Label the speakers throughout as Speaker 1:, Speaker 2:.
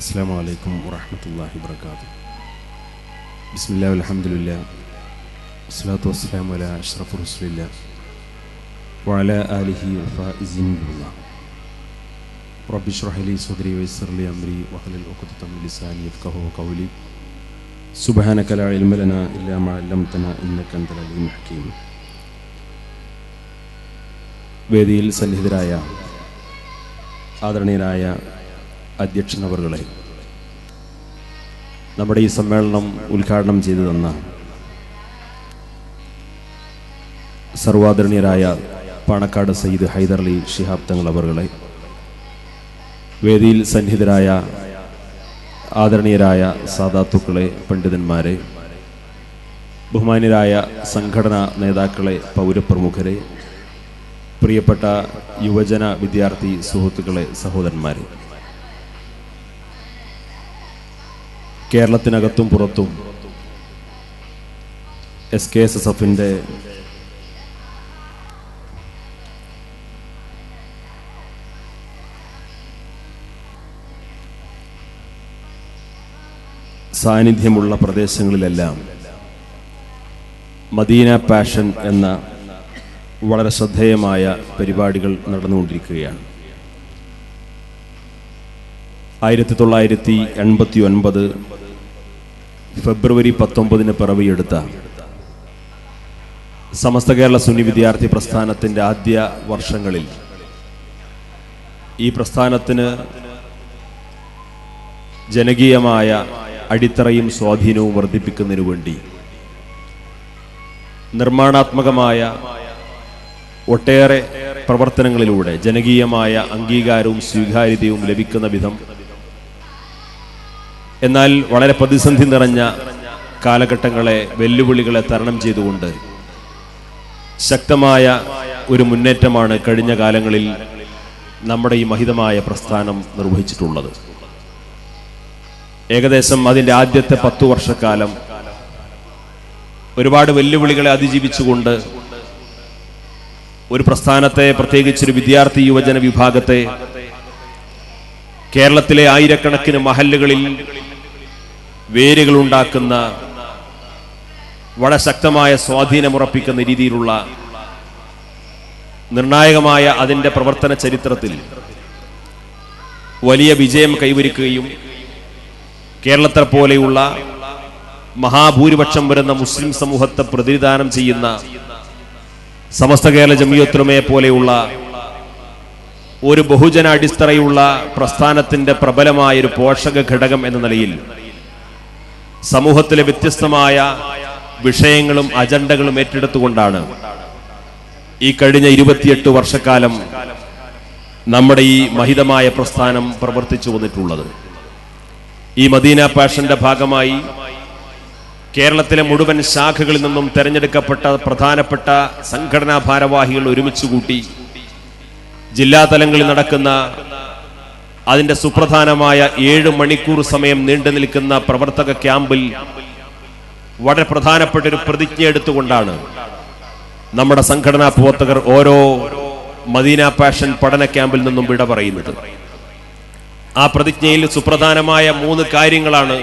Speaker 1: السلام عليكم ورحمة الله وبركاته بسم الله والحمد لله والصلاة والسلام على أشرف رسول الله وعلى آله الفائزين بالله رب اشرح لي صدري ويسر لي أمري واحلل عقدة من لساني يفقهوا قولي سبحانك لا علم لنا إلا ما علمتنا إنك أنت العليم الحكيم വേദിയിൽ സന്നിഹിതരായ ആദരണീയനായ അധ്യക്ഷൻ അവർകളെ നമ്മുടെ ഈ സമ്മേളനം ഉദ്ഘാടനം ചെയ്തു തന്ന സർവാദരണീയരായ പാണക്കാട് സയ്യിദ് ഹൈദർലി ഷിഹാബ് തങ്ങൾ അവർകളെ വേദിയിൽ സന്നിഹിതരായ ആദരണീയരായ സാധാത്തുക്കളെ പണ്ഡിതന്മാരെ ബഹുമാന്യരായ സംഘടനാ നേതാക്കളെ പൗരപ്രമുഖരെ പ്രിയപ്പെട്ട യുവജന വിദ്യാർത്ഥി സുഹൃത്തുക്കളെ സഹോദരന്മാരെ കേരളത്തിനകത്തും പുറത്തും എസ് കെ എസ് എസ് എഫിന്റെ സാന്നിധ്യമുള്ള പ്രദേശങ്ങളിലെല്ലാം മദീന പാഷൻ എന്ന വളരെ ശ്രദ്ധേയമായ പരിപാടികൾ നടന്നുകൊണ്ടിരിക്കുകയാണ്. ആയിരത്തി തൊള്ളായിരത്തി എൺപത്തി ഒൻപത് ഫെബ്രുവരി പത്തൊമ്പതിന് പിറവിയെടുത്ത സമസ്ത കേരള സുന്നി വിദ്യാർത്ഥി പ്രസ്ഥാനത്തിന്റെ ആദ്യ വർഷങ്ങളിൽ ഈ പ്രസ്ഥാനത്തിന് ജനകീയമായ അടിത്തറയും സ്വാധീനവും വർദ്ധിപ്പിക്കുന്നതിനു വേണ്ടി നിർമ്മാണാത്മകമായ ഒട്ടേറെ പ്രവർത്തനങ്ങളിലൂടെ ജനകീയമായ അംഗീകാരവും സ്വീകാര്യതയും ലഭിക്കുന്ന വിധം എന്നാൽ വളരെ പ്രതിസന്ധി നിറഞ്ഞ കാലഘട്ടങ്ങളെ വെല്ലുവിളികളെ തരണം ചെയ്തുകൊണ്ട് ശക്തമായ ഒരു മുന്നേറ്റമാണ് കഴിഞ്ഞ കാലങ്ങളിൽ നമ്മുടെ ഈ മഹിതമായ പ്രസ്ഥാനം നിർവഹിച്ചിട്ടുള്ളത്. ഏകദേശം അതിന്റെ ആദ്യത്തെ പത്തു വർഷക്കാലം ഒരുപാട് വെല്ലുവിളികളെ അതിജീവിച്ചുകൊണ്ട് ഒരു പ്രസ്ഥാനത്തെ പ്രത്യേകിച്ചൊരു വിദ്യാർത്ഥി യുവജന വിഭാഗത്തെ കേരളത്തിലെ ആയിരക്കണക്കിന് മഹല്ലുകളിൽ വേരുകൾ ഉണ്ടാക്കുന്ന വളരെ ശക്തമായ സ്വാധീനമുറപ്പിക്കുന്ന രീതിയിലുള്ള നിർണായകമായ അതിന്റെ പ്രവർത്തന ചരിത്രത്തിൽ വലിയ വിജയം കൈവരിക്കുകയും കേരളത്തെ പോലെയുള്ള മഹാഭൂരിപക്ഷം വരുന്ന മുസ്ലിം സമൂഹത്തെ പ്രതിനിധാനം ചെയ്യുന്ന സമസ്ത കേരള ജമിയോത്രമയെ പോലെയുള്ള ഒരു ബഹുജന അടിത്തറയുള്ള പ്രസ്ഥാനത്തിന്റെ പ്രബലമായ ഒരു പോഷക ഘടകം എന്ന നിലയിൽ സമൂഹത്തിലെ വ്യത്യസ്തമായ വിഷയങ്ങളും അജണ്ടകളും ഏറ്റെടുത്തുകൊണ്ടാണ് ഈ കഴിഞ്ഞ ഇരുപത്തിയെട്ട് വർഷക്കാലം നമ്മുടെ ഈ മഹിതമായ പ്രസ്ഥാനം പ്രവർത്തിച്ചു വന്നിട്ടുള്ളത്. ഈ മദീന പാഷന്റെ ഭാഗമായി കേരളത്തിലെ മുഴുവൻ ശാഖകളിൽ നിന്നും തെരഞ്ഞെടുക്കപ്പെട്ട പ്രധാനപ്പെട്ട സംഘടനാ ഭാരവാഹികൾ ഒരുമിച്ച് കൂട്ടി ജില്ലാ തലങ്ങളിൽ നടക്കുന്ന അതിന്റെ സുപ്രധാനമായ ഏഴ് മണിക്കൂർ സമയം നീണ്ടു നിൽക്കുന്ന പ്രവർത്തക ക്യാമ്പിൽ വളരെ പ്രധാനപ്പെട്ട ഒരു പ്രതിജ്ഞ എടുത്തുകൊണ്ടാണ് നമ്മുടെ സംഘടനാ പ്രവർത്തകർ ഓരോ മദീന പാഷൻ പഠന ക്യാമ്പിൽ നിന്നും വിട പറയുന്നത്. ആ പ്രതിജ്ഞയിൽ സുപ്രധാനമായ മൂന്ന് കാര്യങ്ങളാണ്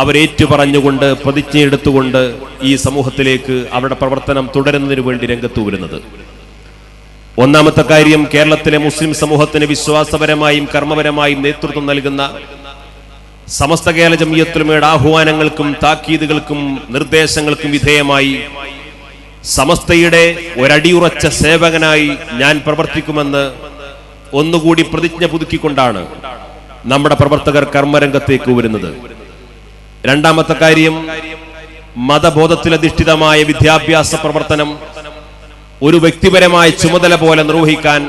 Speaker 1: അവരേറ്റു പറഞ്ഞുകൊണ്ട് പ്രതിജ്ഞയെടുത്തുകൊണ്ട് ഈ സമൂഹത്തിലേക്ക് അവരുടെ പ്രവർത്തനം തുടരുന്നതിന് വേണ്ടി രംഗത്ത് വരുന്നത്. ഒന്നാമത്തെ കാര്യം കേരളത്തിലെ മുസ്ലിം സമൂഹത്തിന് വിശ്വാസപരമായും കർമ്മപരമായും നേതൃത്വം നൽകുന്ന സമസ്ത കേരള ജമിയത്തുലമയുടെ ആഹ്വാനങ്ങൾക്കും താക്കീതുകൾക്കും നിർദ്ദേശങ്ങൾക്കും വിധേയമായി സമസ്തയുടെ ഒരടിയുറച്ച സേവകനായി ഞാൻ പ്രവർത്തിക്കുമെന്ന് ഒന്നുകൂടി പ്രതിജ്ഞ പുതുക്കിക്കൊണ്ടാണ് നമ്മുടെ പ്രവർത്തകർ കർമ്മരംഗത്തേക്ക് വരുന്നത്. രണ്ടാമത്തെ കാര്യം മതബോധത്തിലധിഷ്ഠിതമായ വിദ്യാഭ്യാസ പ്രവർത്തനം ഒരു വ്യക്തിപരമായ ചുമതല പോലെ നിർവഹിക്കാൻ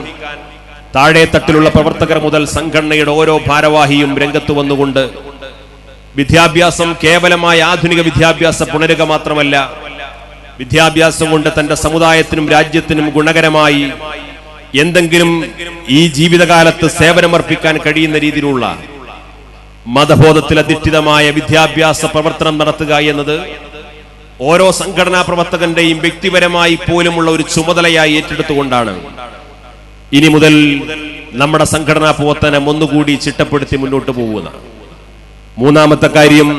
Speaker 1: താഴെത്തട്ടിലുള്ള പ്രവർത്തകർ മുതൽ സംഘടനയുടെ ഓരോ ഭാരവാഹിയും രംഗത്ത് വന്നുകൊണ്ട് വിദ്യാഭ്യാസം കേവലമായ ആധുനിക വിദ്യാഭ്യാസ പുണരുക മാത്രമല്ല വിദ്യാഭ്യാസം കൊണ്ട് തന്റെ സമുദായത്തിനും രാജ്യത്തിനും ഗുണകരമായി എന്തെങ്കിലും ഈ ജീവിതകാലത്ത് സേവനമർപ്പിക്കാൻ കഴിയുന്ന രീതിയിലുള്ള മതബോധത്തിൽ അധിഷ്ഠിതമായ വിദ്യാഭ്യാസ പ്രവർത്തനം നടത്തുക എന്നത് ഓരോ സംഘടനാ പ്രവർത്തകന്റെയും വ്യക്തിപരമായി പോലുമുള്ള ഒരു ചുമതലയായി ഏറ്റെടുത്തുകൊണ്ടാണ്. ഇനി മുതൽ നമ്മുടെ സംഘടനാ പ്രവർത്തനം ഒന്നുകൂടി ചിട്ടപ്പെടുത്തി മുന്നോട്ട് പോകുന്നതാണ് മൂന്നാമത്തെ കാര്യം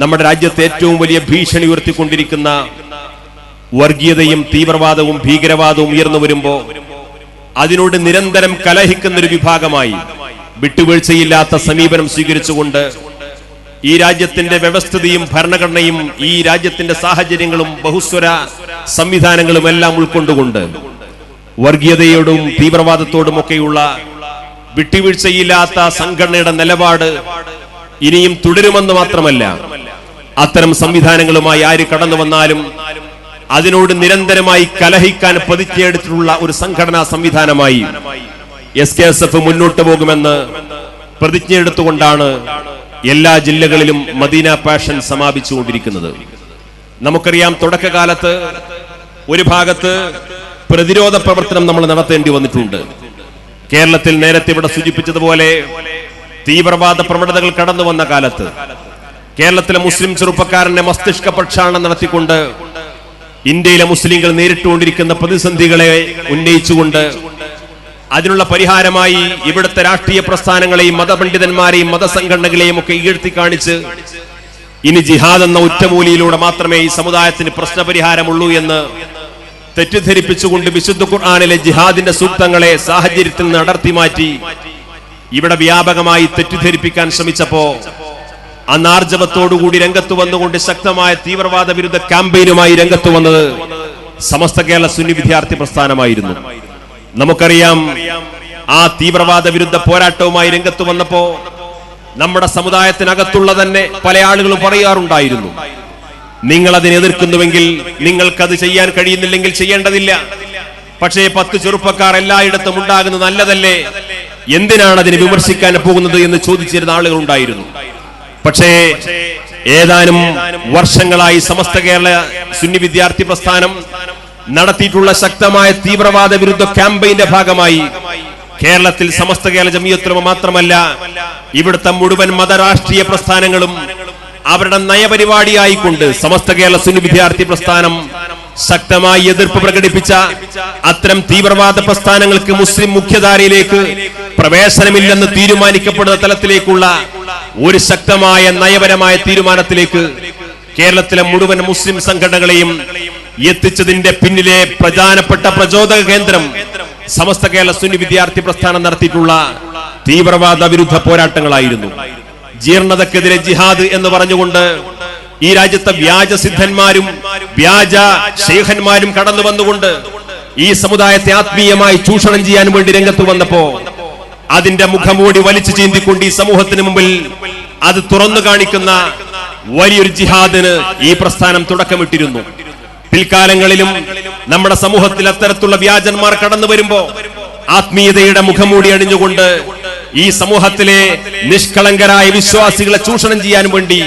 Speaker 1: നമ്മുടെ രാജ്യത്തെ ഏറ്റവും വലിയ ഭീഷണി ഉയർത്തിക്കൊണ്ടിരിക്കുന്ന വർഗീയതയും തീവ്രവാദവും ഭീകരവാദവും ഉയർന്നു വരുമ്പോ അതിനോട് നിരന്തരം കലഹിക്കുന്ന ഒരു വിഭാഗമായി വിട്ടുവീഴ്ചയില്ലാത്ത സമീപനം സ്വീകരിച്ചുകൊണ്ട് ഈ രാജ്യത്തിന്റെ വ്യവസ്ഥിതിയും ഭരണഘടനയും ഈ രാജ്യത്തിന്റെ സാഹചര്യങ്ങളും ബഹുസ്വര സംവിധാനങ്ങളും എല്ലാം ഉൾക്കൊണ്ടുകൊണ്ട് വർഗീയതയോടും തീവ്രവാദത്തോടുമൊക്കെയുള്ള വിട്ടുവീഴ്ചയില്ലാത്ത സംഘടനയുടെ നിലപാട് ഇനിയും തുടരുമെന്ന് മാത്രമല്ല അത്തരം സംവിധാനങ്ങളുമായി ആര് കടന്നു വന്നാലും അതിനോട് നിരന്തരമായി കലഹിക്കാൻ പതിച്ചെടുത്തിട്ടുള്ള ഒരു സംഘടനാ സംവിധാനമായി എസ് കെ എസ് എഫ് മുന്നോട്ട് പോകുമെന്ന് പ്രതിജ്ഞയെടുത്തുകൊണ്ടാണ് എല്ലാ ജില്ലകളിലും മദീന പാഷൻ സമാപിച്ചുകൊണ്ടിരിക്കുന്നത്. നമുക്കറിയാം തുടക്കകാലത്ത് ഒരു ഭാഗത്ത് പ്രതിരോധ പ്രവർത്തനം നമ്മൾ നടത്തേണ്ടി വന്നിട്ടുണ്ട്. കേരളത്തിൽ നേരത്തെ ഇവിടെ സൂചിപ്പിച്ചതുപോലെ തീവ്രവാദ പ്രവണതകൾ കടന്നു വന്ന കാലത്ത് കേരളത്തിലെ മുസ്ലിം ചെറുപ്പക്കാരന്റെ മസ്തിഷ്ക പ്രക്ഷാളനം നടത്തിക്കൊണ്ട് ഇന്ത്യയിലെ മുസ്ലിങ്ങൾ നേരിട്ടുകൊണ്ടിരിക്കുന്ന പ്രതിസന്ധികളെ ഉന്നയിച്ചുകൊണ്ട് അതിനുള്ള പരിഹാരമായി ഇവിടുത്തെ രാഷ്ട്രീയ പ്രസ്ഥാനങ്ങളെയും മതപണ്ഡിതന്മാരെയും മതസംഘടനകളെയും ഒക്കെ ഈഴ്ത്തി കാണിച്ച് ഇനി ജിഹാദ് എന്ന ഉറ്റമൂലിയിലൂടെ മാത്രമേ ഈ സമുദായത്തിന് പ്രശ്നപരിഹാരമുള്ളൂ എന്ന് തെറ്റിദ്ധരിപ്പിച്ചുകൊണ്ട് വിശുദ്ധ ഖുർആാനിലെ ജിഹാദിന്റെ സൂക്തങ്ങളെ സാഹചര്യത്തിൽ നിന്ന് അടർത്തി മാറ്റി ഇവിടെ വ്യാപകമായി തെറ്റിദ്ധരിപ്പിക്കാൻ ശ്രമിച്ചപ്പോ അന്നാർജവത്തോടുകൂടി രംഗത്ത് വന്നുകൊണ്ട് ശക്തമായ തീവ്രവാദ വിരുദ്ധ ക്യാമ്പയിനുമായി രംഗത്ത് വന്നത് സമസ്ത കേരള സുന്നി വിദ്യാർത്ഥി പ്രസ്ഥാനമായിരുന്നു. നമുക്കറിയാം ആ തീവ്രവാദ വിരുദ്ധ പോരാട്ടവുമായി രംഗത്ത് വന്നപ്പോ നമ്മുടെ സമുദായത്തിനകത്തുള്ള തന്നെ പല ആളുകളും പറയാറുണ്ടായിരുന്നു. നിങ്ങൾ അതിനെ എതിർക്കുന്നുവെങ്കിൽ നിങ്ങൾക്കത് ചെയ്യാൻ കഴിയുന്നില്ലെങ്കിൽ ചെയ്യേണ്ടതില്ല. പക്ഷേ പത്ത് ചെറുപ്പക്കാർ എല്ലായിടത്തും ഉണ്ടാകുന്നത് നല്ലതല്ലേ? എന്തിനാണ് അതിനെ വിമർശിക്കാൻ പോകുന്നത് എന്ന് ചോദിച്ചിരുന്ന ആളുകൾ ഉണ്ടായിരുന്നു പക്ഷേ ഏതാനും വർഷങ്ങളായി സമസ്ത കേരള സുന്നി വിദ്യാർത്ഥി പ്രസ്ഥാനം നടത്തിയിട്ടുള്ള ശക്തമായ തീവ്രവാദ വിരുദ്ധ ക്യാമ്പയിന്റെ ഭാഗമായി കേരളത്തിൽ സമസ്ത കേരള ജമിയത്തുലമ മാത്രമല്ല ഇവിടുത്തെ മുഴുവൻ മതരാഷ്ട്രീയ പ്രസ്ഥാനങ്ങളും അവരുടെ നയപരിപാടിയായിക്കൊണ്ട് സമസ്ത കേരള സുനി വിദ്യാർത്ഥി പ്രസ്ഥാനം ശക്തമായി എതിർപ്പ് പ്രകടിപ്പിച്ച അത്തരം തീവ്രവാദ പ്രസ്ഥാനങ്ങൾക്ക് മുസ്ലിം മുഖ്യധാരയിലേക്ക് പ്രവേശനമില്ലെന്ന് തീരുമാനിക്കപ്പെടുന്ന തലത്തിലേക്കുള്ള ഒരു ശക്തമായ നയപരമായ തീരുമാനത്തിലേക്ക് കേരളത്തിലെ മുഴുവൻ മുസ്ലിം സംഘടനകളെയും എത്തിച്ചതിന്റെ പിന്നിലെ പ്രധാനപ്പെട്ട പ്രചോദക കേന്ദ്രം സമസ്ത കേരള സുന്നി വിദ്യാർത്ഥി പ്രസ്ഥാനം നടത്തിയിട്ടുള്ള തീവ്രവാദ വിരുദ്ധ പോരാട്ടങ്ങളായിരുന്നു. ജീർണതക്കെതിരെ ജിഹാദ് എന്ന് പറഞ്ഞുകൊണ്ട് ഈ രാജ്യത്തെ വ്യാജ സിദ്ധന്മാരും വ്യാജ ശേഖന്മാരും കടന്നു വന്നുകൊണ്ട് ഈ സമുദായത്തെ ആത്മീയമായി ചൂഷണം ചെയ്യാൻ വേണ്ടി രംഗത്ത് വന്നപ്പോ അതിന്റെ മുഖംമൂടി വലിച്ചു ചീന്തിക്കൊണ്ട് ഈ സമൂഹത്തിന് മുമ്പിൽ അത് തുറന്നു കാണിക്കുന്ന വലിയൊരു ജിഹാദിന് ഈ പ്രസ്ഥാനം തുടക്കമിട്ടിരുന്നു. പിൽക്കാലങ്ങളിലും നമ്മുടെ സമൂഹത്തിൽ അത്തരത്തിലുള്ള വ്യാജന്മാർ കടന്നു വരുമ്പോ ആത്മീയതയുടെ മുഖംമൂടി അണിഞ്ഞുകൊണ്ട് ഈ സമൂഹത്തിലെ നിഷ്കളങ്കരായ വിശ്വാസികളെ ചൂഷണം ചെയ്യാൻ വേണ്ടി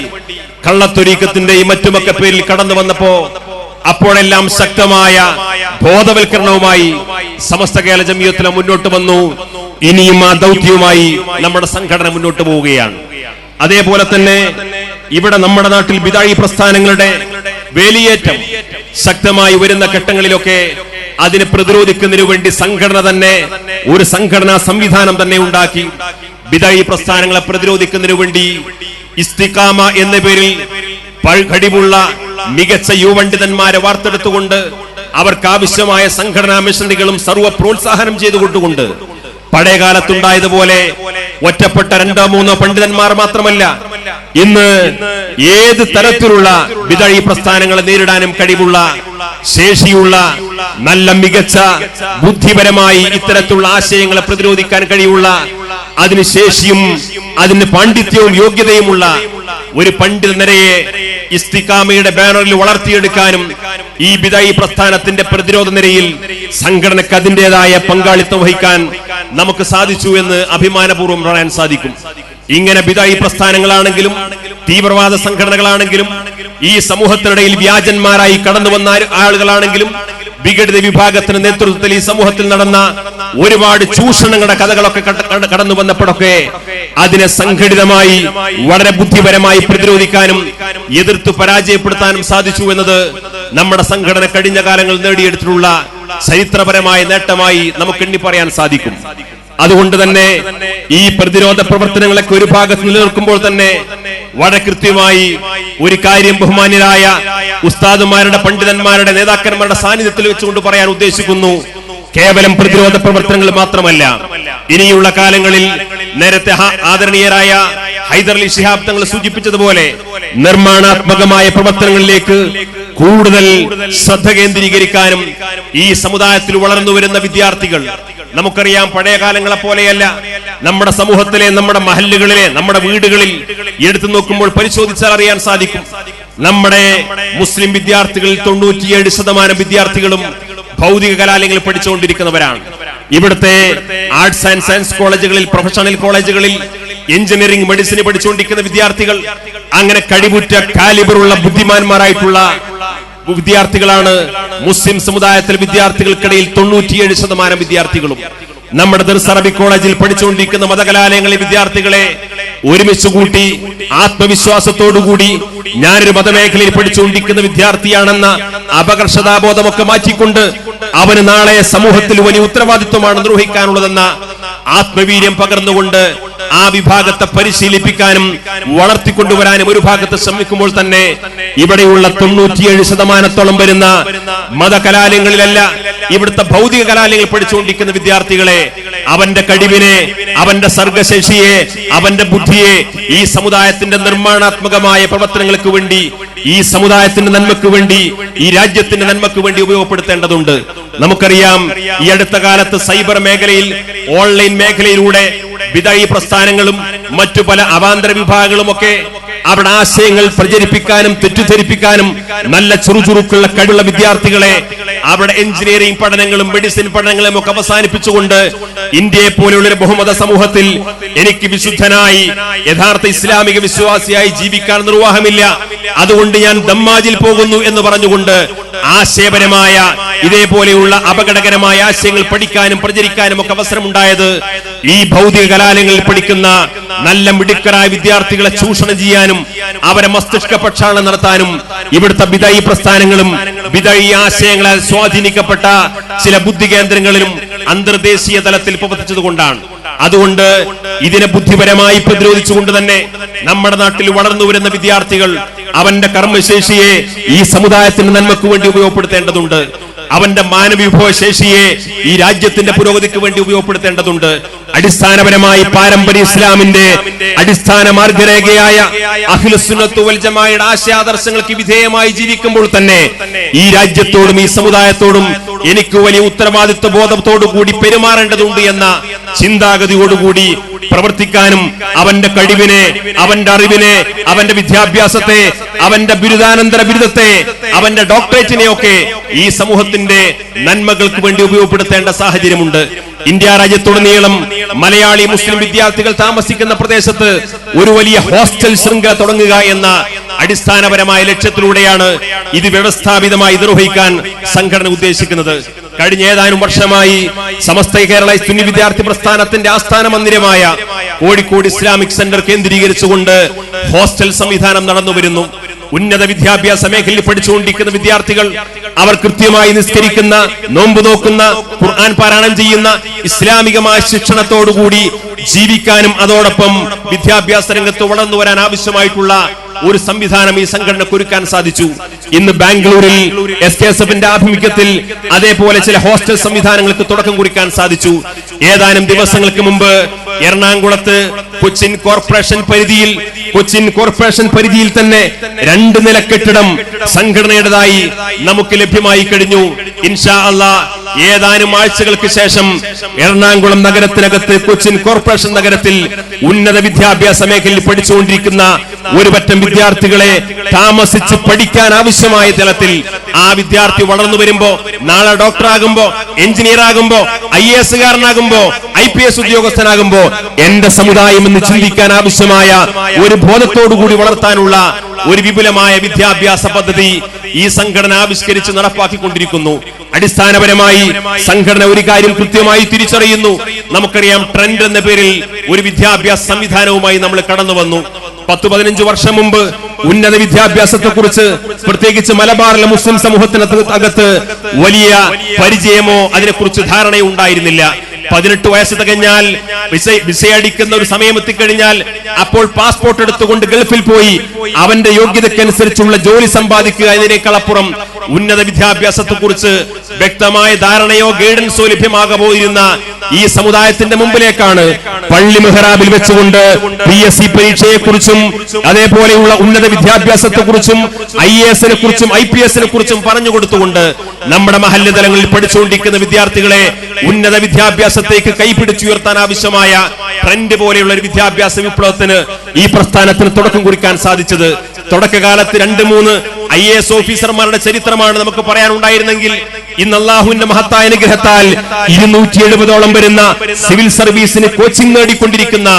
Speaker 1: കള്ളത്തൊരീക്കത്തിന്റെയും മറ്റുമൊക്കെ പേരിൽ കടന്നു വന്നപ്പോ അപ്പോഴെല്ലാം ശക്തമായ ബോധവൽക്കരണവുമായി സമസ്ത കേരള ജമിയത്തിലെ മുന്നോട്ട് വന്നു. ഇനിയും ആ ദൗത്യവുമായി നമ്മുടെ സംഘടന മുന്നോട്ട് പോവുകയാണ്. അതേപോലെ തന്നെ ഇവിടെ നമ്മുടെ നാട്ടിൽ വിതാഴി പ്രസ്ഥാനങ്ങളുടെ വേലിയേറ്റം ശക്തമായി വരുന്ന ഘട്ടങ്ങളിലൊക്കെ അതിനെ പ്രതിരോധിക്കുന്നതിനു വേണ്ടി സംഘടന തന്നെ ഒരു സംഘടനാ സംവിധാനം തന്നെ ഉണ്ടാക്കി വിദായി പ്രസ്ഥാനങ്ങളെ പ്രതിരോധിക്കുന്നതിനു വേണ്ടി ഇസ്തിക്കാമ എന്ന പേരിൽ പഴുകടിവുള്ള മികച്ച യുവപണ്ഡിതന്മാരെ വാർത്തെടുത്തുകൊണ്ട് അവർക്ക് ആവശ്യമായ സംഘടനാ മിഷനുകളും സർവ പ്രോത്സാഹനം ചെയ്തുകൊണ്ടുകൊണ്ട് പഴയ കാലത്തുണ്ടായതുപോലെ ഒറ്റപ്പെട്ട രണ്ടോ മൂന്നോ പണ്ഡിതന്മാർ മാത്രമല്ല ഇന്ന് ഏത് തരത്തിലുള്ള വിതഴി പ്രസ്ഥാനങ്ങളെ നേരിടാനും കഴിവുള്ള ശേഷിയുള്ള നല്ല മികച്ച ബുദ്ധിപരമായി ഇത്തരത്തിലുള്ള ആശയങ്ങളെ പ്രതിരോധിക്കാൻ കഴിയുള്ള അതിന് ശേഷിയും അതിന് പാണ്ഡിത്യവും യോഗ്യതയുമുള്ള ഒരു പണ്ഡിത നിരയെ ഇസ്തിക്കാമയുടെ ബാനറിൽ വളർത്തിയെടുക്കാനും ഈ വിതായി പ്രസ്ഥാനത്തിന്റെ പ്രതിരോധ നിരയിൽ സംഘടനക്ക് അതിന്റേതായ പങ്കാളിത്തം വഹിക്കാൻ നമുക്ക് സാധിച്ചു എന്ന് അഭിമാനപൂർവം പറയാൻ സാധിക്കും. ഇങ്ങനെ ബിദായി പ്രസ്ഥാനങ്ങളാണെങ്കിലും തീവ്രവാദ സംഘടനകളാണെങ്കിലും ഈ സമൂഹത്തിനിടയിൽ വ്യാജന്മാരായി കടന്നു വന്ന ആളുകളാണെങ്കിലും വിഘടിത വിഭാഗത്തിന് നേതൃത്വത്തിൽ ഈ സമൂഹത്തിൽ നടന്ന ഒരുപാട് ചൂഷണങ്ങളുടെ കഥകളൊക്കെ കട- കട- കടന്നു വന്നപ്പോഴൊക്കെ അതിനെ സംഘടിതമായി വളരെ ബുദ്ധിപരമായി പ്രതിരോധിക്കാനും എതിർത്ത് പരാജയപ്പെടുത്താനും സാധിച്ചു എന്നത് നമ്മുടെ സംഘടന കഴിഞ്ഞ കാലങ്ങളിൽ നേടിയെടുത്തിട്ടുള്ള ചരിത്രപരമായ നേട്ടമായി നമുക്ക് എണ്ണി പറയാൻ സാധിക്കും. അതുകൊണ്ട് തന്നെ ഈ പ്രതിരോധ പ്രവർത്തനങ്ങളൊക്കെ ഒരു ഭാഗത്ത് നിലനിൽക്കുമ്പോൾ തന്നെ വളരെ കൃത്യമായി ഒരു കാര്യം ബഹുമാന്യരായ ഉസ്താദുമാരുടെ പണ്ഡിതന്മാരുടെ നേതാക്കന്മാരുടെ സാന്നിധ്യത്തിൽ വെച്ചുകൊണ്ട് പറയാൻ ഉദ്ദേശിക്കുന്നു. കേവലം പ്രതിരോധ പ്രവർത്തനങ്ങൾ മാത്രമല്ല. ഇനിയുള്ള കാലങ്ങളിൽ നേരത്തെ ആദരണീയരായ ആദരണീയരായ ഹൈദർലി ശിഹാബ് തങ്ങൾ സൂചിപ്പിച്ചതുപോലെ നിർമ്മാണാത്മകമായ പ്രവർത്തനങ്ങളിലേക്ക് കൂടുതൽ ശ്രദ്ധ കേന്ദ്രീകരിക്കാനും ഈ സമുദായത്തിൽ വളർന്നു വരുന്ന വിദ്യാർത്ഥികൾ നമുക്കറിയാം പഴയ കാലങ്ങളെ പോലെയല്ല. നമ്മുടെ സമൂഹത്തിലെ നമ്മുടെ മഹല്ലുകളിലെ നമ്മുടെ വീടുകളിൽ എടുത്തു നോക്കുമ്പോൾ പരിശോധിച്ചാൽ അറിയാൻ സാധിക്കും. നമ്മുടെ മുസ്ലിം വിദ്യാർത്ഥികളിൽ തൊണ്ണൂറ്റിയേഴ് ശതമാനം വിദ്യാർത്ഥികളും ഭൗതിക കലാലയങ്ങളിൽ പഠിച്ചുകൊണ്ടിരിക്കുന്നവരാണ്. ഇവിടുത്തെ ആർട്സ് ആൻഡ് സയൻസ് കോളേജുകളിൽ പ്രൊഫഷണൽ കോളേജുകളിൽ എഞ്ചിനീയറിംഗ് മെഡിസിൻ പഠിച്ചുകൊണ്ടിരിക്കുന്ന വിദ്യാർത്ഥികൾ അങ്ങനെ കഴിവുറ്റ കാലിബറുള്ള ബുദ്ധിമാന്മാരായിട്ടുള്ള വിദ്യാർത്ഥികളാണ്. മുസ്ലിം സമുദായത്തിലെ വിദ്യാർത്ഥികൾക്കിടയിൽ തൊണ്ണൂറ്റിയേഴ് ശതമാനം വിദ്യാർത്ഥികളും. നമ്മുടെ ദർസറബി കോളേജിൽ പഠിച്ചുകൊണ്ടിരിക്കുന്ന മതകലാലയങ്ങളിലെ വിദ്യാർത്ഥികളെ ഒരുമിച്ച് കൂട്ടി ആത്മവിശ്വാസത്തോടുകൂടി ഞാനൊരു മതമേഖലയിൽ പഠിച്ചുകൊണ്ടിരിക്കുന്ന വിദ്യാർത്ഥിയാണെന്ന അപകർഷതാബോധമൊക്കെ മാറ്റിക്കൊണ്ട് അവന് നാളെ സമൂഹത്തിൽ വലിയ ഉത്തരവാദിത്വമാണ് നിർവഹിക്കാനുള്ളതെന്ന ആത്മവീര്യം പകർന്നുകൊണ്ട് ആ വിഭാഗത്തെ പരിശീലിപ്പിക്കാനും വളർത്തിക്കൊണ്ടുവരാനും ഒരു ഭാഗത്ത് ശ്രമിക്കുമ്പോൾ തന്നെ ഇവിടെയുള്ള തൊണ്ണൂറ്റിയേഴ് ശതമാനത്തോളം വരുന്ന മതകലാലയങ്ങളിലല്ല ഇവിടുത്തെ ഭൗതിക കലാലയങ്ങൾ പഠിച്ചുകൊണ്ടിരിക്കുന്ന വിദ്യാർത്ഥികളെ അവന്റെ കഴിവിനെ അവന്റെ സർഗശേഷിയെ അവന്റെ ബുദ്ധിയെ ഈ സമുദായത്തിന്റെ നിർമ്മാണാത്മകമായ പ്രവർത്തനങ്ങൾക്ക് വേണ്ടി ഈ സമുദായത്തിന്റെ നന്മക്ക് വേണ്ടി ഈ രാജ്യത്തിന്റെ നന്മക്ക് വേണ്ടി ഉപയോഗപ്പെടുത്തേണ്ടതുണ്ട്. നമുക്കറിയാം ഈ അടുത്ത കാലത്ത് സൈബർ മേഖലയിൽ ഓൺലൈൻ മേഖലയിലൂടെ വിദായി പ്രസ്ഥാനങ്ങളും മറ്റു പല അവാന്തര വിഭാഗങ്ങളുമൊക്കെ അവിടെ ആശയങ്ങൾ പ്രചരിപ്പിക്കാനും തെറ്റിദ്ധരിപ്പിക്കാനും നല്ല ചുറുചുറുക്കുള്ള കഴിവുള്ള വിദ്യാർത്ഥികളെ അവിടെ എഞ്ചിനീയറിംഗ് പഠനങ്ങളും മെഡിസിൻ പഠനങ്ങളും ഒക്കെ അവസാനിപ്പിച്ചുകൊണ്ട് ഇന്ത്യയെ പോലെയുള്ള ബഹുമത സമൂഹത്തിൽ എനിക്ക് വിശുദ്ധനായി യഥാർത്ഥ ഇസ്ലാമിക വിശ്വാസിയായി ജീവിക്കാൻ നിർവാഹമില്ല. അതുകൊണ്ട് ഞാൻ ദമ്മാജിൽ പോകുന്നു എന്ന് പറഞ്ഞുകൊണ്ട് ആശയപരമായ ഇതേപോലെയുള്ള അപകടകരമായ ആശയങ്ങൾ പഠിക്കാനും പ്രചരിക്കാനും ഒക്കെ അവസരമുണ്ടായത് ഈ ഭൗതിക കലാലയങ്ങളിൽ പഠിക്കുന്ന നല്ല മിടുക്കരായ വിദ്യാർത്ഥികളെ ചൂഷണം ചെയ്യാനും അവരെ മസ്തിഷ്ക പ്രക്ഷാളനം നടത്താനും ഇവിടുത്തെ വിദായി പ്രസ്ഥാനങ്ങളും വിദായി ആശയങ്ങളാൽ സ്വാധീനിക്കപ്പെട്ട ചില ബുദ്ധി കേന്ദ്രങ്ങളിലും അന്തർദേശീയ തലത്തിൽ പ്രവർത്തിച്ചതുകൊണ്ടാണ്. അതുകൊണ്ട് ഇതിനെ ബുദ്ധിപരമായി പ്രതിരോധിച്ചുകൊണ്ട് തന്നെ നമ്മുടെ നാട്ടിൽ വളർന്നു വരുന്ന വിദ്യാർത്ഥികൾ അവന്റെ കർമ്മശേഷിയെ ഈ സമുദായത്തിന്റെ നന്മക്ക് വേണ്ടി ഉപയോഗപ്പെടുത്തേണ്ടതുണ്ട്. അവന്റെ മാനവിഭവ ശേഷിയെ ഈ രാജ്യത്തിന്റെ പുരോഗതിക്ക് വേണ്ടി ഉപയോഗപ്പെടുത്തേണ്ടതുണ്ട്. അടിസ്ഥാനപരമായി പാരമ്പര്യ ഇസ്ലാമിന്റെ അടിസ്ഥാന മാർഗരേഖയായ അഖിലുസുന്നത്തു വൽ ജമാഅയുടെ ആശയാദർശങ്ങൾക്ക് വിധേയമായി ജീവിക്കുമ്പോൾ തന്നെ ഈ രാജ്യത്തോടും ഈ സമുദായത്തോടും എനിക്ക് വലിയ ഉത്തരവാദിത്വ ബോധത്തോടു കൂടി പെരുമാറേണ്ടതുണ്ട് എന്ന ചിന്താഗതിയോടുകൂടി പ്രവർത്തിക്കാനും അവന്റെ കഴിവിനെ അവന്റെ അറിവിനെ അവന്റെ വിദ്യാഭ്യാസത്തെ അവന്റെ ബിരുദാനന്തര ബിരുദത്തെ അവന്റെ ഡോക്ടറേറ്റിനെയൊക്കെ ഈ സമൂഹത്തിന്റെ നന്മകൾക്ക് വേണ്ടി ഉപയോഗപ്പെടുത്തേണ്ട സാഹചര്യമുണ്ട്. ഇന്ത്യ രാജ്യത്തുടനീളം മലയാളി മുസ്ലിം വിദ്യാർത്ഥികൾ താമസിക്കുന്ന പ്രദേശത്ത് ഒരു വലിയ ഹോസ്റ്റൽ ശൃംഖല തുടങ്ങുക എന്ന അടിസ്ഥാനപരമായ ലക്ഷ്യത്തിലൂടെയാണ് ഇത് വ്യവസ്ഥാപിതമായി നിർവഹിക്കാൻ സംഘടന ഉദ്ദേശിക്കുന്നത്. കഴിഞ്ഞ ഏതാനും വർഷമായി സമസ്ത കേരള സുന്നി വിദ്യാർത്ഥി പ്രസ്ഥാനത്തിന്റെ ആസ്ഥാന മന്ദിരമായ കോഴിക്കോട് ഇസ്ലാമിക് സെന്റർ കേന്ദ്രീകരിച്ചുകൊണ്ട് ഹോസ്റ്റൽ സംവിധാനം നടന്നു വരുന്നു ഉന്നത വിദ്യാഭ്യാസ മേഖലയിൽ പഠിച്ചുകൊണ്ടിരിക്കുന്ന വിദ്യാർത്ഥികൾ അവർ കൃത്യമായി നിസ്കരിക്കുന്ന നോമ്പ് നോക്കുന്ന ഖുർആൻ പാരായണം ചെയ്യുന്ന ഇസ്ലാമികമായ ശിക്ഷണത്തോടുകൂടി ജീവിക്കാനും അതോടൊപ്പം വിദ്യാഭ്യാസ രംഗത്ത് വളർന്നു വരാൻ ആവശ്യമായിട്ടുള്ള ഒരു സംവിധാനം ഈ സംഘടനക്ക് ഒരുക്കാൻ സാധിച്ചു. ഇന്ന് ബാംഗ്ലൂരിൽ എസ് കെ എസ് എഫിന്റെ ആഭിമുഖ്യത്തിൽ അതേപോലെ ചില ഹോസ്റ്റൽ സംവിധാനങ്ങൾക്ക് തുടക്കം കുറിക്കാൻ സാധിച്ചു. ഏതാനും ദിവസങ്ങൾക്ക് മുമ്പ് എറണാകുളത്ത് കൊച്ചിൻ കോർപ്പറേഷൻ പരിധിയിൽ കൊച്ചിൻ കോർപ്പറേഷൻ പരിധിയിൽ തന്നെ രണ്ട് നില കെട്ടിടം സംഘടനയുടേതായി നമുക്ക് ലഭ്യമായി കഴിഞ്ഞു. ഇൻഷാ അള്ളാ ഏതാനും ആഴ്ചകൾക്ക് ശേഷം എറണാകുളം നഗരത്തിനകത്ത് കൊച്ചിൻ കോർപ്പറേഷൻ നഗരത്തിൽ ഉന്നത വിദ്യാഭ്യാസ മേഖലയിൽ പഠിച്ചുകൊണ്ടിരിക്കുന്ന ഒരുപറ്റം വിദ്യാർത്ഥികളെ താമസിച്ച് പഠിക്കാൻ ആവശ്യമായ തലത്തിൽ ആ വിദ്യാർത്ഥി വളർന്നു വരുമ്പോ നാളെ ഡോക്ടറാകുമ്പോ എഞ്ചിനീയർ ആകുമ്പോ ഐ എ എസ് കാരനാകുമ്പോ ഐ പി എസ് ഉദ്യോഗസ്ഥനാകുമ്പോ എന്റെ സമുദായം എന്ന് ചിന്തിക്കാൻ ആവശ്യമായ ഒരു ബോധത്തോടു കൂടി വളർത്താനുള്ള ഒരു വിപുലമായ വിദ്യാഭ്യാസ പദ്ധതി ഈ സംഘടന ആവിഷ്കരിച്ച് നടപ്പാക്കിക്കൊണ്ടിരിക്കുന്നു. അടിസ്ഥാനപരമായി സംഘടന ഒരു കാര്യം കൃത്യമായി തിരിച്ചറിയുന്നു. നമുക്കറിയാം ട്രെൻഡ് എന്ന പേരിൽ ഒരു വിദ്യാഭ്യാസ സംവിധാനവുമായി നമ്മൾ കടന്നു വന്നു. പത്ത് പതിനഞ്ച് വർഷം മുമ്പ് ഉന്നത വിദ്യാഭ്യാസത്തെ കുറിച്ച് പ്രത്യേകിച്ച് മലബാറിലെ മുസ്ലിം സമൂഹത്തിന് അകത്ത് വലിയ പരിചയമോ അതിനെക്കുറിച്ച് ധാരണയോ ഉണ്ടായിരുന്നില്ല. പതിനെട്ട് വയസ്സ് തികഞ്ഞാൽ വിസ വിസയടിക്കുന്ന ഒരു സമയം എത്തിക്കഴിഞ്ഞാൽ അപ്പോൾ പാസ്പോർട്ട് എടുത്തുകൊണ്ട് ഗൾഫിൽ പോയി അവന്റെ യോഗ്യതയ്ക്കനുസരിച്ചുള്ള ജോലി സമ്പാദിക്കുക എന്നതിനേക്കാൾ അപ്പുറം ഉന്നത വിദ്യാഭ്യാസത്തെ കുറിച്ച് വ്യക്തമായ ധാരണയോ ഗൈഡൻസോ ലഭ്യമാകപോയിരുന്ന ഈ സമുദായത്തിന്റെ മുമ്പിലേക്കാണ് പള്ളി മെഹ്റാബിൽ വെച്ചുകൊണ്ട് പി എസ് സി പരീക്ഷയെ കുറിച്ചും അതേപോലെയുള്ള ഉന്നത വിദ്യാഭ്യാസത്തെക്കുറിച്ചും ഐ എ എസിനെ കുറിച്ചും ഐ പി എസിനെ കുറിച്ചും പറഞ്ഞു കൊടുത്തുകൊണ്ട് നമ്മുടെ മഹല്ല് തലങ്ങളിൽ പഠിച്ചുകൊണ്ടിരിക്കുന്ന വിദ്യാർത്ഥികളെ ഉന്നത വിദ്യാഭ്യാസത്തേക്ക് കൈപിടിച്ചുയർത്താൻ ആവശ്യമായ ട്രെൻഡ് പോലെയുള്ള ഒരു വിദ്യാഭ്യാസ വിപ്ലവത്തിന് ഈ പ്രസ്ഥാനത്തിന് തുടക്കം കുറിക്കാൻ സാധിച്ചത് തുടക്കകാലത്ത് രണ്ട് മൂന്ന് ഐ എ എസ് ഓഫീസർമാരുടെ ചരിത്രമാണ് നമുക്ക് പറയാനുണ്ടായിരുന്നെങ്കിൽ ഇന്ന് അള്ളാഹുവിന്റെ മഹത്തായ അനുഗ്രഹത്താൽ ഇരുന്നൂറ്റി എഴുപതോളം വരുന്ന സിവിൽ സർവീസിന് കോച്ചിങ് നേടിക്കൊണ്ടിരിക്കുന്ന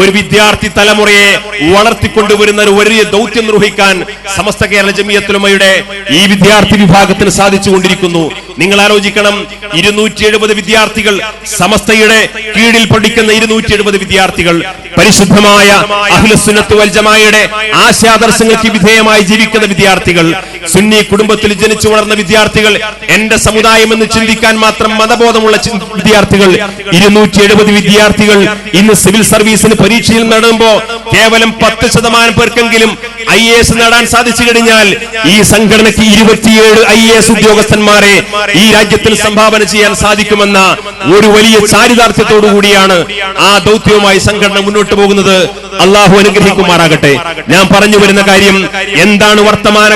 Speaker 1: ഒരു വിദ്യാർത്ഥി തലമുറയെ വളർത്തിക്കൊണ്ടുവരുന്ന ഒരു വലിയ ദൗത്യം നിർവഹിക്കാൻ സമസ്ത കേരള ജമിയത്തുലമയുടെ ഈ വിദ്യാർത്ഥി വിഭാഗത്തിന് സാധിച്ചുകൊണ്ടിരിക്കുന്നു. നിങ്ങൾ ആലോചിക്കണം ഇരുന്നൂറ്റി എഴുപത് വിദ്യാർത്ഥികൾ സമസ്തയുടെ കീഴിൽ പഠിക്കുന്ന ഇരുന്നൂറ്റി എഴുപത് വിദ്യാർത്ഥികൾ പരിശുദ്ധമായ അഖിലസുനത്ത് വൽ ജമാഅയുടെ ആശയാദർശങ്ങൾക്ക് വിധേയമായി ജീവിക്കുന്ന വിദ്യാർത്ഥികൾ. സുന്നി കുടുംബത്തിൽ ജനിച്ചു വളർന്ന വിദ്യാർത്ഥികൾ എന്റെ സമുദായം എന്ന് ചിന്തിക്കാൻ മാത്രം മതബോധമുള്ള വിദ്യാർത്ഥികൾ ഇരുന്നൂറ്റി എഴുപത് വിദ്യാർത്ഥികൾ ഇന്ന് സിവിൽ സർവീസിന് പരീക്ഷയിൽ നേടുമ്പോ കേവലം പത്ത് ശതമാനം പേർക്കെങ്കിലും ഐ എ എസ് നേടാൻ സാധിച്ചു കഴിഞ്ഞാൽ ഈ സംഘടനയ്ക്ക് ഇരുപത്തിയേഴ് ഐ എ എസ് ഉദ്യോഗസ്ഥന്മാരെ ഈ രാജ്യത്തിൽ സംഭാവന ചെയ്യാൻ സാധിക്കുമെന്ന ഒരു വലിയ ചാരിതാർത്ഥ്യത്തോടു കൂടിയാണ് ആ ദൗത്യവുമായി സംഘടന മുന്നോട്ട് പോകുന്നത്. അള്ളാഹു അനുഗ്രഹിക്കുമാറാകട്ടെ. ഞാൻ പറഞ്ഞു വരുന്ന കാര്യം എന്താണ്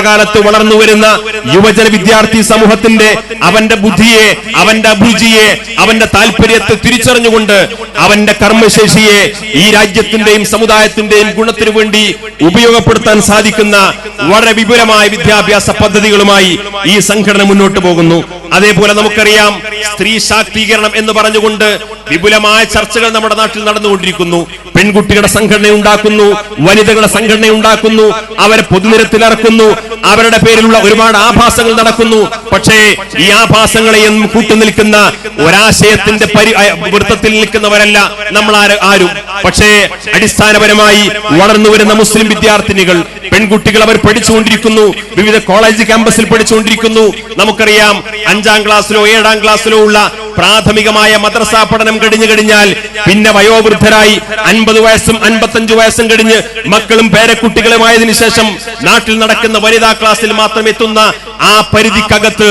Speaker 1: വർത്തമാനകാലത്ത് വളർന്നു വരുന്ന യുവജന വിദ്യാർത്ഥി സമൂഹത്തിന്റെ അവന്റെ ബുദ്ധിയെ അവന്റെ അഭിരുചിയെ അവന്റെ താല്പര്യത്തെ തിരിച്ചറിഞ്ഞുകൊണ്ട് അവന്റെ കർമ്മശേഷിയെ ഈ രാജ്യത്തിന്റെയും സമുദായത്തിന്റെയും ഗുണത്തിനു വേണ്ടി ഉപയോഗപ്പെടുത്താൻ സാധിക്കുന്ന വളരെ വിപുലമായ വിദ്യാഭ്യാസ പദ്ധതികളുമായി ഈ സംഘടന മുന്നോട്ട് പോകുന്നു. അതേപോലെ നമുക്കറിയാം സ്ത്രീ ശാക്തീകരണം എന്ന് പറഞ്ഞുകൊണ്ട് വിപുലമായ ചർച്ചകൾ നമ്മുടെ നാട്ടിൽ നടന്നുകൊണ്ടിരിക്കുന്നു. പെൺകുട്ടികളുടെ സംഘടന ഉണ്ടാക്കുന്നു വനിതകളുടെ സംഘടന ഉണ്ടാക്കുന്നു അവരെ പൊതുനിരത്തിലിറക്കുന്നു അവരുടെ പേരിലുള്ള ഒരുപാട് ആഭാസങ്ങൾ നടക്കുന്നു. പക്ഷേ ഈ ആഭാസങ്ങളെയും കൂട്ടുനിൽക്കുന്ന ഒരാശയത്തിന്റെ വൃത്തത്തിൽ നിൽക്കുന്നവരല്ല നമ്മൾ ആരും. പക്ഷേ അടിസ്ഥാനപരമായി വളർന്നു വരുന്ന മുസ്ലിം വിദ്യാർത്ഥിനികൾ പെൺകുട്ടികൾ അവർ പഠിച്ചുകൊണ്ടിരിക്കുന്നു വിവിധ കോളേജ് ക്യാമ്പസിൽ പഠിച്ചുകൊണ്ടിരിക്കുന്നു. നമുക്കറിയാം അഞ്ചാം ക്ലാസ്സിലോ ഏഴാം ക്ലാസ്സിലോ ഉള്ള പ്രാഥമികമായ മദ്രസാ പഠനം കഴിഞ്ഞു കഴിഞ്ഞാൽ പിന്നെ വയോവൃദ്ധരായി അൻപത് വയസ്സും അൻപത്തഞ്ചു വയസ്സും കഴിഞ്ഞ് മക്കളും പേരക്കുട്ടികളുമായതിനു ശേഷം നാട്ടിൽ നടക്കുന്ന വനിതാ ക്ലാസ്സിൽ മാത്രം എത്തുന്ന ആ പരിധിക്കകത്ത്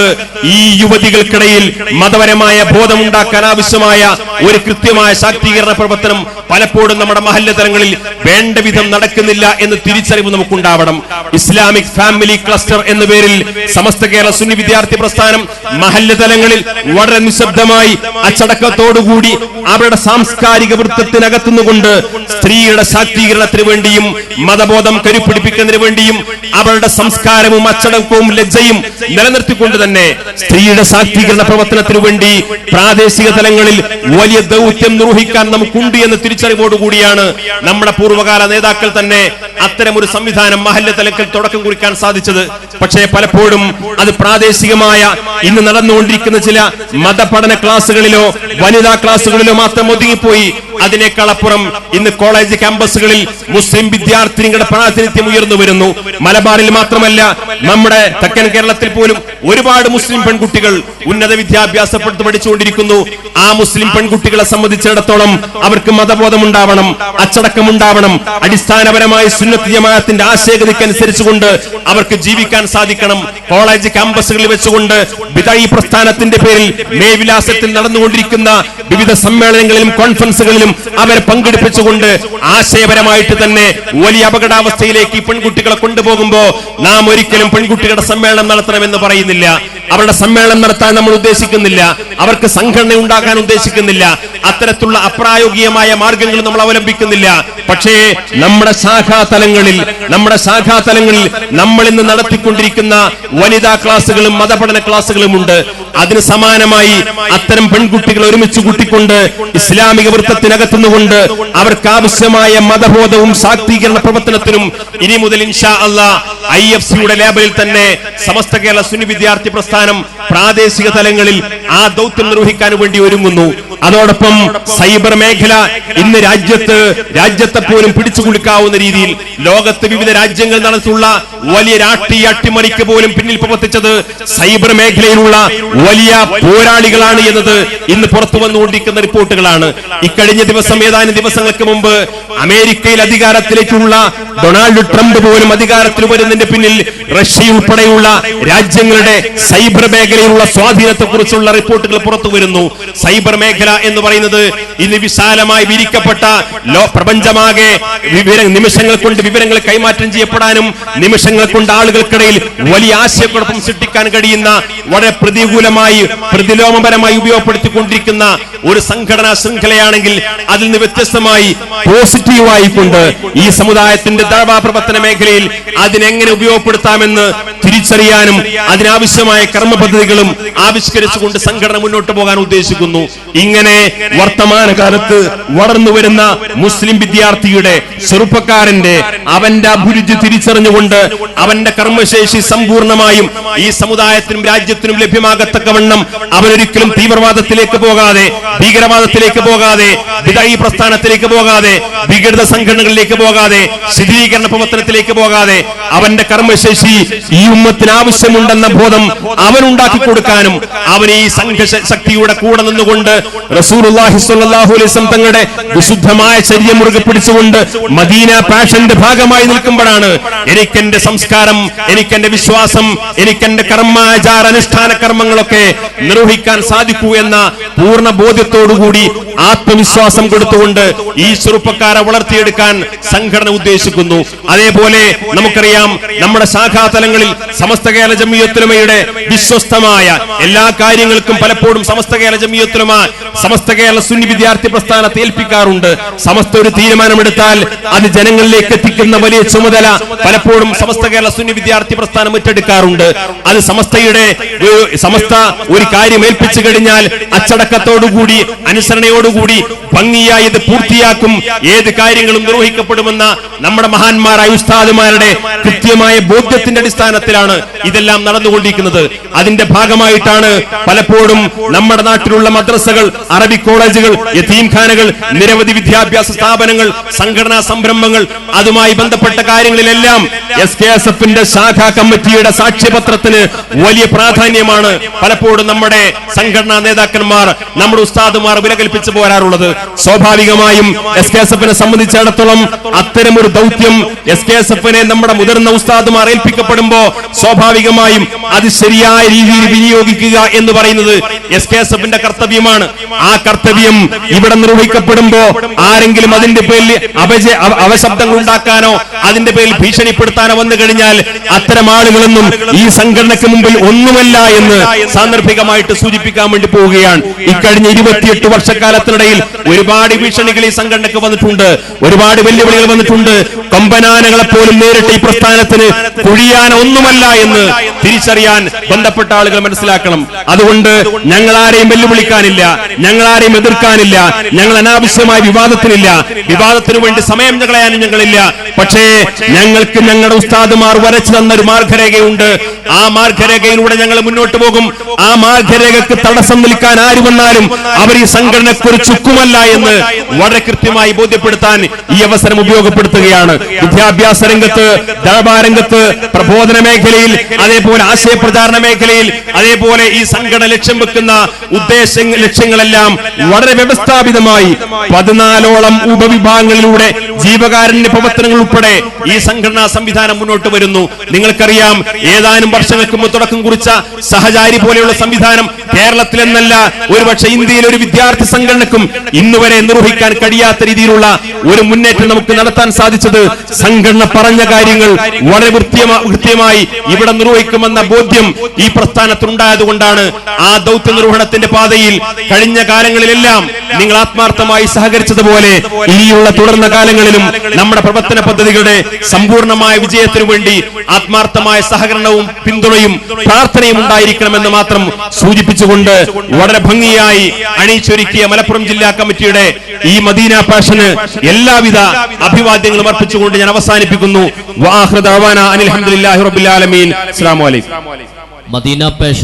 Speaker 1: ഈ യുവതികൾക്കിടയിൽ മതപരമായ ബോധമുണ്ടാക്കാൻ ആവശ്യമായ ഒരു കൃത്യമായ ശാക്തീകരണ പ്രവർത്തനം പലപ്പോഴും നമ്മുടെ മഹല്ല തലങ്ങളിൽ വേണ്ട വിധം നടക്കുന്നില്ല എന്ന് തിരിച്ചറിവ് നമുക്കുണ്ടാവണം. ഇസ്ലാമിക് ഫാമിലി ക്ലസ്റ്റർ എന്ന പേരിൽ സമസ്ത കേരള സുന്നി വിദ്യാർത്ഥി പ്രസ്ഥാനം മഹല്ല തലങ്ങളിൽ വളരെ നിശബ്ദമായി അച്ചടക്കത്തോടുകൂടി അവരുടെ സാംസ്കാരിക വൃത്തത്തിനകത്തുനിന്നുകൊണ്ട് സ്ത്രീയുടെ ശാക്തീകരണത്തിന് വേണ്ടിയും മതബോധം കരുപ്പിടിപ്പിക്കുന്നതിന് വേണ്ടിയും അവരുടെ സംസ്കാരവും അച്ചടക്കവും ലജ്ജയും നിലനിർത്തിക്കൊണ്ട് തന്നെ സ്ത്രീയുടെ ശാക്തീകരണ പ്രവർത്തനത്തിനു വേണ്ടി പ്രാദേശിക തലങ്ങളിൽ വലിയ ദൗത്യം നിർവഹിക്കാൻ നമുക്കുണ്ട് എന്ന തിരിച്ചറിവോടുകൂടിയാണ് നമ്മുടെ പൂർവകാല നേതാക്കൾ തന്നെ അത്തരം ഒരു സംവിധാനം മഹല്ല തലത്തിൽ തുടക്കം കുറിക്കാൻ സാധിച്ചത്. പക്ഷേ പലപ്പോഴും അത് പ്രാദേശികമായ ഇന്ന് നടന്നുകൊണ്ടിരിക്കുന്ന ചില മതപഠന ക്ലാസ്സുകളിലോ വനിതാ ക്ലാസ്സുകളിലോ മാത്രം ഒതുങ്ങിപ്പോയി. അതിനേക്കാൾ അപ്പുറം ഇന്ന് കോളേജ് ക്യാമ്പസുകളിൽ മുസ്ലിം വിദ്യാർത്ഥിനികളുടെ പ്രാതിനിധ്യം ഉയർന്നു വരുന്നു. മലബാറിൽ മാത്രമല്ല നമ്മുടെ തെക്കൻ കേരളത്തിൽ പോലും ഒരുപാട് മുസ്ലിം പെൺകുട്ടികൾ ഉന്നത വിദ്യാഭ്യാസപ്പെടുത്ത് പഠിച്ചുകൊണ്ടിരിക്കുന്നു. ആ മുസ്ലിം പെൺകുട്ടികളെ സംബന്ധിച്ചിടത്തോളം അവർക്ക് മതബോധം ഉണ്ടാവണം അച്ചടക്കം ഉണ്ടാവണം അടിസ്ഥാനപരമായി സുന്നത്ത് ജമാഅത്തിന്റെ ആശയഗതിക്കനുസരിച്ചുകൊണ്ട് അവർക്ക് ജീവിക്കാൻ സാധിക്കണം. കോളേജ് ക്യാമ്പസുകളിൽ വെച്ചുകൊണ്ട് വിതായി പ്രസ്ഥാനത്തിന്റെ പേരിൽ മേവിലാസത്തിൽ നടന്നുകൊണ്ടിരിക്കുന്ന വിവിധ സമ്മേളനങ്ങളിലും കോൺഫറൻസുകളിലും അവരെ പങ്കെടുപ്പിച്ചുകൊണ്ട് ആശയപരമായിട്ട് തന്നെ വലിയ അപകടാവസ്ഥയിലേക്ക് ഈ പെൺകുട്ടികളെ കൊണ്ടുപോകുമ്പോ നാം ഒരിക്കലും പെൺകുട്ടികളുടെ സമ്മേളനം നടത്തണമെന്ന് പറയുന്നില്ല. അവരുടെ സമ്മേളനം നടത്താൻ നമ്മൾ ഉദ്ദേശിക്കുന്നില്ല. അവർക്ക് സംഘടന ഉണ്ടാക്കാൻ ഉദ്ദേശിക്കുന്നില്ല. അത്തരത്തിലുള്ള അപ്രായോഗികമായ മാർഗങ്ങൾ നമ്മൾ അവലംബിക്കുന്നില്ല. പക്ഷേ നമ്മുടെ ശാഖാതലങ്ങളിൽ നമ്മുടെ ശാഖാതലങ്ങളിൽ നമ്മൾ ഇന്ന് നടത്തിക്കൊണ്ടിരിക്കുന്ന വനിതാ ക്ലാസ്സുകളും മതപഠന ക്ലാസ്സുകളും ഉണ്ട്. അതിന് സമാനമായി അത്തരം പെൺകുട്ടികൾ ഒരുമിച്ച് കൂട്ടിക്കൊണ്ട് ഇസ്ലാമിക വൃത്തത്തിനകത്തുനിന്നുകൊണ്ട് അവർക്ക് ആവശ്യമായ മതബോധവും ശാക്തീകരണ പ്രവർത്തനത്തിനും ഇനി മുതൽ ഇൻഷാ അള്ളാ ഐ എഫ് സിയുടെ ലേബലിൽ തന്നെ സമസ്ത കേരള സുനി വിദ്യാർത്ഥി പ്രസ്ഥാനം പ്രാദേശിക തലങ്ങളിൽ ആ ദൗത്യം നിർവഹിക്കാൻ വേണ്ടി ഒരുങ്ങുന്നു. അതോടൊപ്പം സൈബർ മേഖല ഇന്ന് രാജ്യത്ത് രാജ്യത്തെ പോലും പിടിച്ചു കുളിക്കാവുന്ന രീതിയിൽ ലോകത്ത് വിവിധ രാജ്യങ്ങൾ നടത്തുള്ള വലിയ രാഷ്ട്രീയ അട്ടിമറിക്ക് പോലും പിന്നിൽ പ്രവർത്തിച്ചത് സൈബർ മേഖലയിലുള്ള വലിയ പോരാളികളാണ് എന്നത് ഇന്ന് പുറത്തു വന്നുകൊണ്ടിരിക്കുന്ന റിപ്പോർട്ടുകളാണ്. ഇക്കഴിഞ്ഞ ദിവസം ഏതാനും ദിവസങ്ങൾക്ക് മുമ്പ് അമേരിക്കയിൽ അധികാരത്തിലേക്കുള്ള ഡൊണാൾഡ് ട്രംപ് പോലും അധികാരത്തിൽ വരുന്നതിന്റെ പിന്നിൽ റഷ്യ ഉൾപ്പെടെയുള്ള രാജ്യങ്ങളുടെ സൈബർ മേഖലയിലുള്ള സ്വാധീനത്തെ കുറിച്ചുള്ള റിപ്പോർട്ടുകൾ പുറത്തു വരുന്നു. സൈബർ മേഖല എന്ന് പറയുന്നത് ഇന്ന് വിശാലമായി വിരിക്കപ്പെട്ട ലോ പ്രപഞ്ചമാകെ നിമിഷങ്ങൾ കൊണ്ട് വിവരങ്ങൾ കൈമാറ്റം ചെയ്യപ്പെടാനും നിമിഷങ്ങൾ കൊണ്ട് ആളുകൾക്കിടയിൽ വലിയ ആശയക്കുഴപ്പം സൃഷ്ടിക്കാൻ കഴിയുന്ന വളരെ പ്രതികൂലമായി പ്രതിലോമപരമായി ഉപയോഗപ്പെടുത്തിക്കൊണ്ടിരിക്കുന്ന ഒരു സംഘടനാ ശൃംഖലയാണെങ്കിൽ അതിൽ നിന്ന് വ്യത്യസ്തമായി പോസിറ്റീവായി കൊണ്ട് ഈ സമുദായത്തിന്റെ ദഴവാ പ്രവർത്തന മേഖലയിൽ അതിനെങ്ങനെ ഉപയോഗപ്പെടുത്താമെന്ന് തിരിച്ചറിയാനും അതിനാവശ്യമായ കർമ്മ പദ്ധതികളും ആവിഷ്കരിച്ചുകൊണ്ട് സംഘടന മുന്നോട്ട് പോകാൻ ഉദ്ദേശിക്കുന്നു. ഇങ്ങനെ വർത്തമാനകാലത്ത് വളർന്നു വരുന്ന മുസ്ലിം വിദ്യാർത്ഥിയുടെ ചെറുപ്പക്കാരന്റെ അവന്റെ അഭിരുചി തിരിച്ചറിഞ്ഞുകൊണ്ട് അവന്റെ കർമ്മശേഷി സമ്പൂർണമായും ഈ സമുദായത്തിനും രാജ്യത്തിനും ലഭ്യമാകത്തക്കവണ്ണം അവനൊരിക്കലും തീവ്രവാദത്തിലേക്ക് പോകാതെ ഭീകരവാദത്തിലേക്ക് പോകാതെ വിദായി പ്രസ്ഥാനത്തിലേക്ക് പോകാതെ വിഘടിത സംഘടനകളിലേക്ക് പോകാതെ ശിഥിലീകരണ പ്രവർത്തനത്തിലേക്ക് പോകാതെ അവന്റെ കർമ്മശേഷി ഈ ഉമ്മത്തിന് ആവശ്യമുണ്ടെന്ന ബോധം അവൻ ഉണ്ടാക്കി കൊടുക്കാനും അവൻ ഈ സംഘർഷ ശക്തിയുടെ കൂടെ നിന്നുകൊണ്ട് തങ്ങളുടെ വിശുദ്ധമായ ശരീരം മുറുകെ പിടിച്ചുകൊണ്ട് മദീന പാഷന്റെ ഭാഗമായി നിൽക്കുമ്പോഴാണ് എനിക്കെന്റെ സംസ്കാരം എനിക്കെന്റെ വിശ്വാസം എനിക്കെന്റെ കർമാചാര അനുഷ്ഠാന കർമ്മങ്ങളൊക്കെ നിർവഹിക്കാൻ സാധിക്കൂ എന്ന പൂർണ ബോധ്യത്തോടുകൂടി ആത്മവിശ്വാസം കൊടുത്തുകൊണ്ട് ഈ ചെറുപ്പക്കാരെ വളർത്തിയെടുക്കാൻ സംഘടന ഉദ്ദേശിക്കുന്നു. അതേപോലെ നമുക്കറിയാം നമ്മുടെ ശാഖാതലങ്ങളിൽ സമസ്ത കേരള ജമിയത്തുലമയുടെ വിശ്വസ്തമായ എല്ലാ കാര്യങ്ങൾക്കും പലപ്പോഴും സമസ്ത കേരള ജമിയത്തുലമ സമസ്ത കേരള സുന്നി വിദ്യാർത്ഥി പ്രസ്ഥാനത്തെ ഏൽപ്പിക്കാറുണ്ട്. സമസ്ത ഒരു തീരുമാനമെടുത്താൽ അത് ജനങ്ങളിലേക്ക് എത്തിക്കുന്ന വലിയ ചുമതല പലപ്പോഴും സമസ്ത കേരള സുന്നി വിദ്യാർത്ഥി പ്രസ്ഥാനം ഏറ്റെടുക്കാറുണ്ട്. അത് സമസ്തയുടെ സമസ്ത ഒരു കാര്യം ഏൽപ്പിച്ചു കഴിഞ്ഞാൽ അച്ചടക്കത്തോടുകൂടി അനുസരണയോടുകൂടി ഭംഗിയായി ഇത് പൂർത്തിയാക്കും. ഏത് കാര്യങ്ങളും നിർവഹിക്കപ്പെടുമെന്ന നമ്മുടെ മഹാന്മാരായ ഉസ്താദുമാരുടെ കൃത്യമായ ബോധ്യത്തിന്റെ അടിസ്ഥാനത്തിലാണ് ഇതെല്ലാം നടന്നുകൊണ്ടിരിക്കുന്നത്. അതിന്റെ ഭാഗമായിട്ടാണ് പലപ്പോഴും നമ്മുടെ നാട്ടിലുള്ള മദ്രസകൾ അറബി കോളേജുകൾ യതീംഖാനകൾ നിരവധി വിദ്യാഭ്യാസ സ്ഥാപനങ്ങൾ സംഘടനാ സംരംഭങ്ങൾ അതുമായി ബന്ധപ്പെട്ട കാര്യങ്ങളിലെല്ലാം എസ് കെ എസ് എഫിന്റെ ശാഖാ കമ്മിറ്റിയുടെ സാക്ഷ്യപത്രത്തിന് വലിയ പ്രാധാന്യമാണ് പലപ്പോഴും നമ്മുടെ സംഘടനാ നേതാക്കന്മാർ നമ്മുടെ ഉസ്താദുമാർ വിലകൽപ്പിച്ചു പോരാറുള്ളത്. സ്വാഭാവികമായും എസ് കെ എസ് എഫിനെ സംബന്ധിച്ചിടത്തോളം അത്തരമൊരു ദൗത്യം എസ് കെ എസ് എഫിനെ നമ്മുടെ മുതിർന്ന ഉസ്താദുമാർ ഏൽപ്പിക്കപ്പെടുമ്പോ സ്വാഭാവികമായും അത് ശരിയായ രീതിയിൽ വിനിയോഗിക്കുക എന്ന് പറയുന്നത് എസ് കെ എസ് എഫിന്റെ കർത്തവ്യമാണ്. ആ കർത്തവ്യം ഇവിടെ നിർവഹിക്കപ്പെടുമ്പോ ആരെങ്കിലും അതിന്റെ പേരിൽ അപജ അവശബ്ദങ്ങൾ ഉണ്ടാക്കാനോ അതിന്റെ പേരിൽ ഭീഷണിപ്പെടുത്താനോ വന്നു കഴിഞ്ഞാൽ അത്തരം ആളുകളൊന്നും ഈ സംഘടനയ്ക്ക് മുമ്പിൽ ഒന്നുമല്ല എന്ന് സാന്ദർഭികമായിട്ട് സൂചിപ്പിക്കാൻ വേണ്ടി പോവുകയാണ്. ഇക്കഴിഞ്ഞ ഇരുപത്തിയെട്ട് വർഷക്കാലത്തിനിടയിൽ ഒരുപാട് ഭീഷണികൾ ഈ സംഘടനയ്ക്ക് വന്നിട്ടുണ്ട്. ഒരുപാട് വെല്ലുവിളികൾ വന്നിട്ടുണ്ട്. കൊമ്പനാനകളെ പോലും നേരിട്ട് ഈ പ്രസ്ഥാനത്തിന് കുഴിയാൻ ഒന്നുമല്ല എന്ന് തിരിച്ചറിയാൻ ബന്ധപ്പെട്ട ആളുകൾ മനസ്സിലാക്കണം. അതുകൊണ്ട് ഞങ്ങൾ ആരെയും വെല്ലുവിളിക്കാനില്ല ഞങ്ങൾ ആരെയും എതിർക്കാനില്ല ഞങ്ങൾ അനാവശ്യമായ വിവാദത്തിനില്ല. വിവാദത്തിനു വേണ്ടി സമയം ഞങ്ങളെയാനും ഞങ്ങളില്ല. പക്ഷേ ഞങ്ങൾക്ക് ഞങ്ങളുടെ ഉസ്താദുമാർ വരച്ചു തന്ന ഒരു മാർഗരേഖയുണ്ട്. ആ മാർഗരേഖയിലൂടെ ഞങ്ങൾ മുന്നോട്ട് പോകും. ആ മാർഗരേഖക്ക് തടസ്സം നിൽക്കാൻ ആര് വന്നാലും അവർ ഈ സംഘടനയ്ക്ക് ഒരു ചുക്കുമല്ല എന്ന് വളരെ കൃത്യമായി ബോധ്യപ്പെടുത്താൻ ഈ അവസരം ഉപയോഗപ്പെടുത്തുകയാണ്. വിദ്യാഭ്യാസ രംഗത്ത് വ്യാപാരംഗത്ത് രംഗത്ത് പ്രബോധന മേഖലയിൽ അതേപോലെ ആശയപ്രചാരണ മേഖലയിൽ അതേപോലെ ഈ സംഘടന ലക്ഷ്യം വെക്കുന്ന ഉദ്ദേശ ലക്ഷ്യങ്ങളെല്ലാം വളരെ വ്യവസ്ഥാപിതമായി പതിനാലോളം ഉപവിഭാഗങ്ങളിലൂടെ ജീവകാരുണ്യ പ്രവർത്തനങ്ങൾ ഉൾപ്പെടെ ഈ സംഘടനാ സംവിധാനം മുന്നോട്ട് വരുന്നു. നിങ്ങൾക്കറിയാം ഏതാനും വർഷങ്ങൾക്ക് മുമ്പ് തുടക്കം കുറിച്ച സഹചാരി പോലെയുള്ള സംവിധാനം കേരളത്തിൽ എന്നല്ല ഒരുപക്ഷെ ഇന്ത്യയിലെ ഒരു വിദ്യാർത്ഥി സംഘടനക്കും ഇന്നുവരെ നിർവഹിക്കാൻ കഴിയാത്ത രീതിയിലുള്ള ഒരു മുന്നേറ്റം നമുക്ക് നടത്താൻ സാധിച്ചത് സംഘടന പറഞ്ഞ കാര്യങ്ങൾ വളരെ കൃത്യമായി ഇവിടെ നിർവഹിക്കുമെന്ന ബോധ്യം ഈ പ്രസ്ഥാനത്തിനുണ്ടായതുകൊണ്ടാണ് ആ ദൗത്യ നിർവഹണത്തിന്റെ പാതയിൽ കഴിഞ്ഞ കാലങ്ങളിലെല്ലാം നിങ്ങൾ ആത്മാർത്ഥമായി സഹകരിച്ചതുപോലെ ഇനിയുള്ള തുടർന്ന കാലങ്ങളിലും നമ്മുടെ പ്രവർത്തന പദ്ധതികളുടെ സമ്പൂർണമായ വിജയത്തിനു വേണ്ടി ആത്മാർത്ഥമായ സഹകരണവും പിന്തുണയും പ്രാർത്ഥനയും ഉണ്ടായിരിക്കണമെന്ന് മാത്രം സൂചിപ്പിച്ചുകൊണ്ട് വളരെ ഭംഗിയായി അണിയിച്ചൊരുക്കിയ മലപ്പുറം ജില്ലാ കമ്മിറ്റിയുടെ ഈ മദീന പാഷന് എല്ലാവിധ അഭിവാദ്യങ്ങളും അർപ്പിച്ചുകൊണ്ട് ഞാൻ അവസാനിപ്പിക്കുന്നു. വാഹൃദ ദഅവാന അനിൽ ഹംദുലില്ലാഹി علیکم۔
Speaker 2: مدینہ پیش